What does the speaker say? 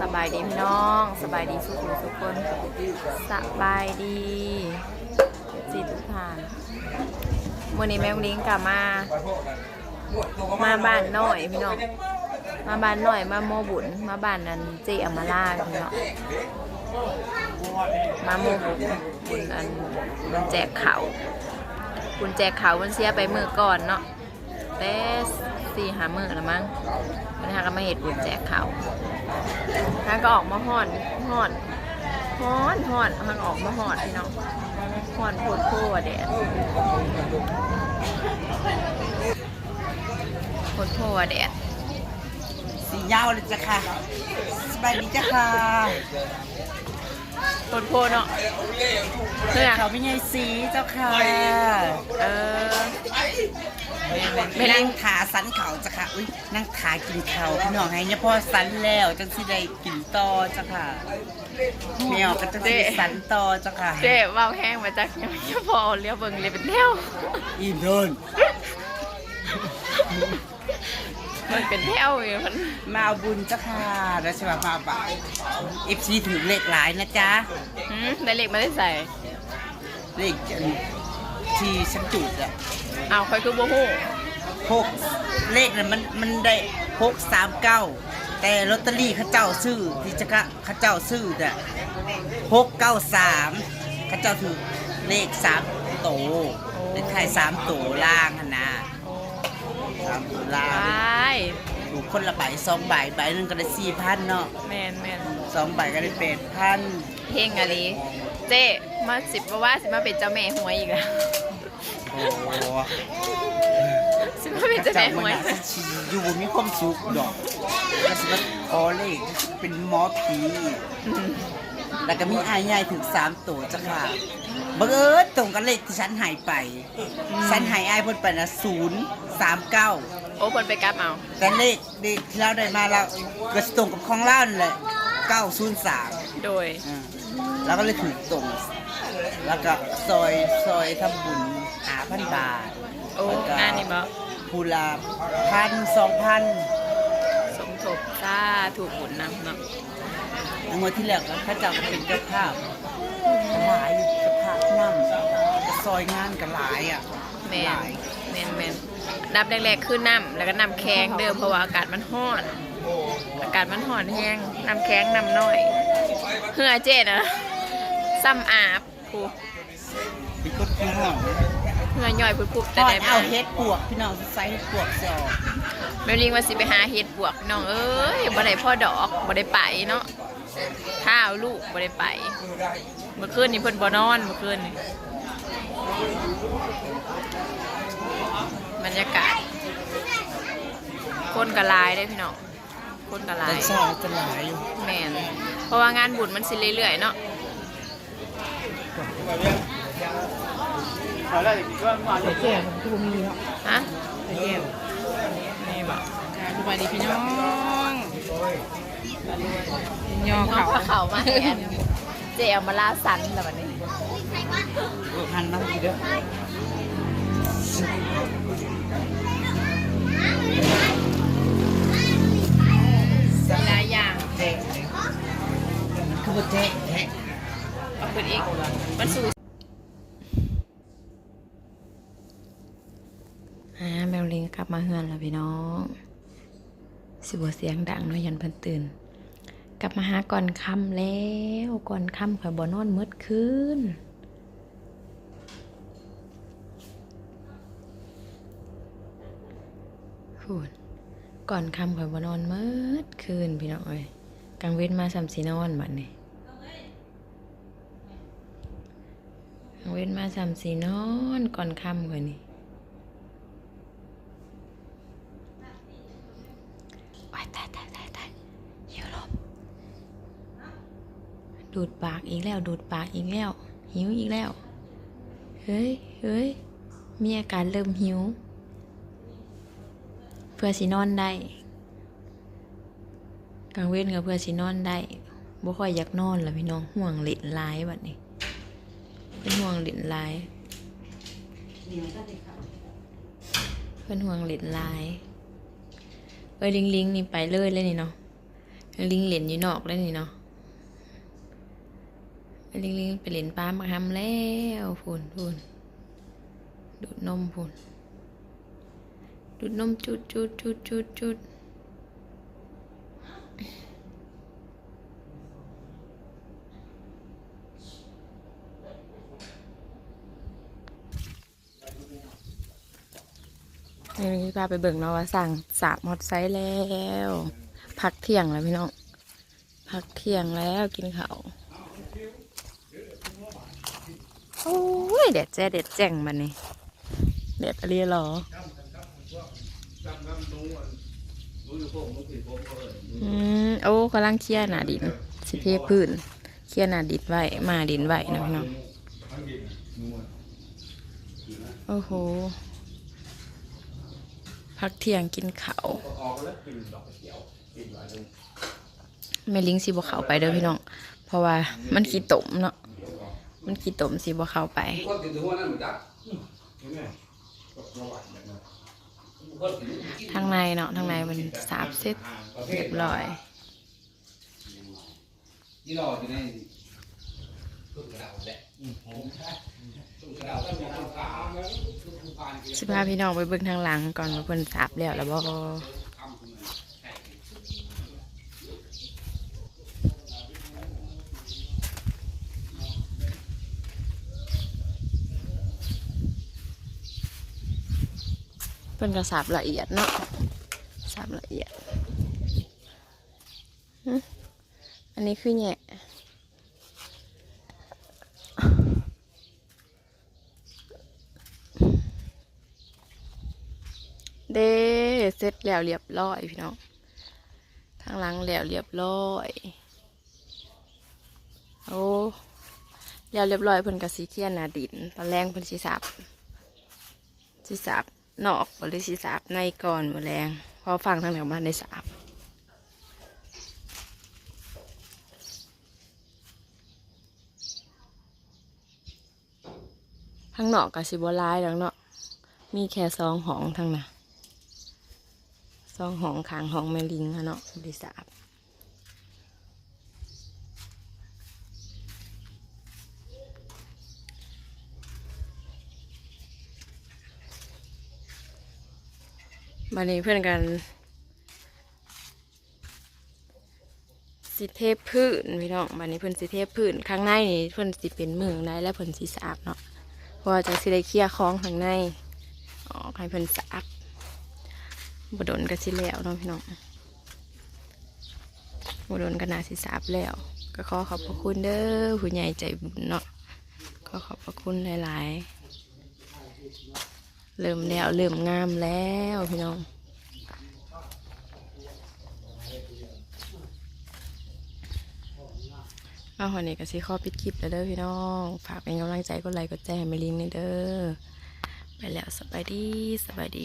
สบายดีพี่น้อง สบายดีสุขุทุกคนสบายดีสิทุกท่านวันนี้แม่ลิงกลับมา มาบ้านน้อยพี่น้องมาบ้านน้อยมาโมบุญมาบ้านนั้นเจอมาลาพี่น้องมาโมบุญบุญอันบุญแจกเขาวบุญแจกเขามันเสียไปมือก่อนเนาะแต่ สี่หามือแล้วมั้งวันนี้ก็มาเห็ดบุญแจกเขาวทางก็ออกมาห่อนห่อนห่อนห่อนทางออกมาห่อนพี่น้องห่อนโพดโพดแดดโพดโพดแดดสียาวเลยจ้ะค่ะสบายดีจ้ะค่ะ โพดโพดเนาะเพื่อเขาไม่ใช่สีเจ้าค่ะ เออไม่นั่งถาสันเขาจ้ะค่ะ อุ้ยนั่งถากินเขาพี่น้องให้เนี่ยพ่อสันแล้วจังสิได้กินต่อจ้ะค่ะแมวก็จะได้สันต่อจ้ะค่ะ เจ๊เว่าแห้งมาจากยังไม่พอเลี้ยวเบิ่งเลยเป็นแนวอิ่มโดน มันเป็นแนวอยู่มันมาเอาบุญจ้ะค่ะแล้วใช่ไหมมาบ่ายเอฟซีถือเลขหลายนะจ๊ะหืมได้เล็กมาได้ใส่เลขที่ฉันจุดอะเอาค่อยคือบ่ฮู้หกเลขน่ะมันมันได้หกสามเก้าแต่ลอตเตอรี่เข้าเจ้าซื้อที่จะกะเข้าเจ้าซื้อแต่หกเก้าสามเข้าเจ้าถือเลขสามโตเลขไทายสามโตล่างหั่นนะ สามโตล่าไปงถูกคนละใบสองใบใบหนึงก็ได้สี่พันเนาะแมนแมนสองใบก็ได้แปดพันเฮงอะไรเจ๊มาสิบว่าสิมาเป็นเจ้าแม่หวยอีกแล้วโอ้สิมาเป็นเจ้าแม่หวยข้าเจ้ามันน่ะสิอยู่มีความสุขดอกก็สิมาขอเลขเป็นหมอผี แล้วก็มีอายใหญ่ถึงสามตัวจ้ะค่ะบังเอิญตรงกับเลขที่ฉันหายไป ฉันหายอายเพิ่นไปนะศูนย์สามเก้าโอ้คนไปกลับเอาแต่เลขเลขที่เราได้มาเราก็สิตรงกับของเล่านั่นแหละเก้าศูนย์สามโดยแล้วก็เลยถูกตรง แล้วก็ซอยซอยทำบุญหาพันบาทโอ้แล้วก็งานนี่บ่ภูลาพันสองพันสมทบซาถูกบุญนำเนาะ งวดที่แล้วก็พระเจ้าก็เป็นเจ้าภาพหลายอยู่เจ้าภาพนั่งก็ซอยงานกันหลายอะแมหนลายแมนแมนดับแรกๆคือน้ำแล้วก็น้ำแข็งเดิมเพราะว่าอากาศมันร้อน อากาศมันร้อนแห้งน้ำแข็งน้ำน้อยเฮือเจ๊นะซ้ำอาบผูเป็นคนขี้ห่อนเฮือย่อยพุบๆแต่ห่อได้นมาเอาเฮ็ดปวกพี่น้องใส่เฮ็ดปวกสอแมวลิงว่าสิไปหาเห็ดบวกน้องเอ้ยบ่ได้พ่อดอกบ่ได้ไปเนาะ ข้าวลูกบ่ได้ไปเมื่อคืนนี้เพิ่นบ่นอนเมื่อคืนนี้บรรยากาศคนกะลายได้อพี่น้องคนกะลาแต่ยชาวจะหลายอยู่แมนเพราะว่างานบุญมันสิเรื่อยๆเนาะฮะนี่บอกสวัสดีพี่น้อง ยอเขาเขามาแอนเจเอามาล่าสันแล้ววันนี้หันมาดีเด้อหลายอย่างเจ๊คือบ่เจ๊แท้เอาขึ้นอีกมันสู่อ่าแมวลิงกลับมาเฮือนแล้วพี่น้อง สิบเสียงดังนาะยันเพิ่นตื่น กลับมาหาก่อนค่ำแล้วก่อนค่ำข่อยบ่นอนมืดคืนพูดก่อนคำข่อยบ่นอนมืดคืนพี่น้องเอ้ยกลางเว้นมาสามสีนอนบัดนี้กลางเว้นมาสามสีนอนก่อนคำข่อยนี่ว้าย ตายตายตายตายหิวลมดูดปากอีกแล้ว ดูดปากอีกแล้ว หิวอีกแล้ว เฮ้ยเฮ้ยมีอาการเริ่มหิว เพื่อสินอนได้กลางเว้นกับเพื่อสินอนได้บ่ค่อยอยากนอนแล้วพี่น้องห่วงเล่นหลายบัดนี้เป็นห่วงเล่นหลายเพิ่นห่วงเล่นหลายเพิ่น อ้ยลิงลิงนี่ไปเลยเลยนี่เนาะลิงเหรียญอยู่นอกเลยนี่เนาะลิงลิงไปเหรียญป้ามาทำแล้วพูนพูนดูดนมพูนดูดนมจุดจุดจุดจุดจุด นี่พี่พาไปเบิ่งเนาะว่าสั่งสาบฮอตไซส์แล้ว พักเที่ยงแล้วพี่น้อง พักเที่ยงแล้วกินข้าวโอ้ยเด็ดแจ้เด็ดแจ่งมันนี่เด็ดอะไรหรออืมโอ้กำลังเคลียร์หนาดิน สิเทพื้นเคลียร์หนาดินไว้มาดินไว้นะพี่น้องโอ้โห พักเที่ยงกินเขาวแม่ลิงสิบ่เข้าไปเด้อพี่น้อง เพราะว่ามันขี้ตมเนาะมันขี้ตมสิบ่เข้าไป ทางในเนาะทางในมันสาบเสร็จเรียบร้อยยี่หล่ออยู่ในตู้งกระดาษแหละ สิพาพี่น้องไปเบิ่งทางหลังก่อนว่าเพิ่นสาบแล้วแล้วบ่เพิ่นก็สาบละเอียดเนาะสาบละเอียดอันนี้คือแหน่ เด้เสร็จแล้วเรียบร้อยพี่น้องทางหลังแล้วเรียบร้อยโอ้แล้วเรียบร้อยเพิ่นก็สีเทียนนาดินตอนแรกเพิ่นสีสับสีสับนอกหรือสีสับในก่อนมือแรงพอฟังทางไหนมาในสาบข้างนอกกับสิบร้ายแล้วเนาะมีแค่ซองหองทางน่ะ ซองหองขางหองแมลิงอะเนาะบริษัทบันนี้เพื่อนกันสิเทพพื้นพี่น้องบันนี้เพิ่นสิเทพพื้นข้างในนี่เพิ่นสิเป็นเมืองได้และเพิ่นสิสะอาดเนาะเพราะว่าจะสิได้เคลียร์คล้องข้างในออกให้เพิ่นสะอาด บดนก็สิแล้วเนาะพี่น้องบดนก็น่าสิสาดแล้ว ก็ขอขอบพระคุณเด้อผู้ใหญ่ใจบุญเนาะขอขอบพระคุณหลาย ๆ เริ่มแล้วเริ่มงามแล้วพี่น้องเอาหัวนี้ก็สิขอปิดคลิปแล้วเด้อพี่น้อง ฝากเป็นกำลังใจกดไลค์กดแชร์ให้แม่ลิงนี่เด้อไปแล้วสบายดีสบายดี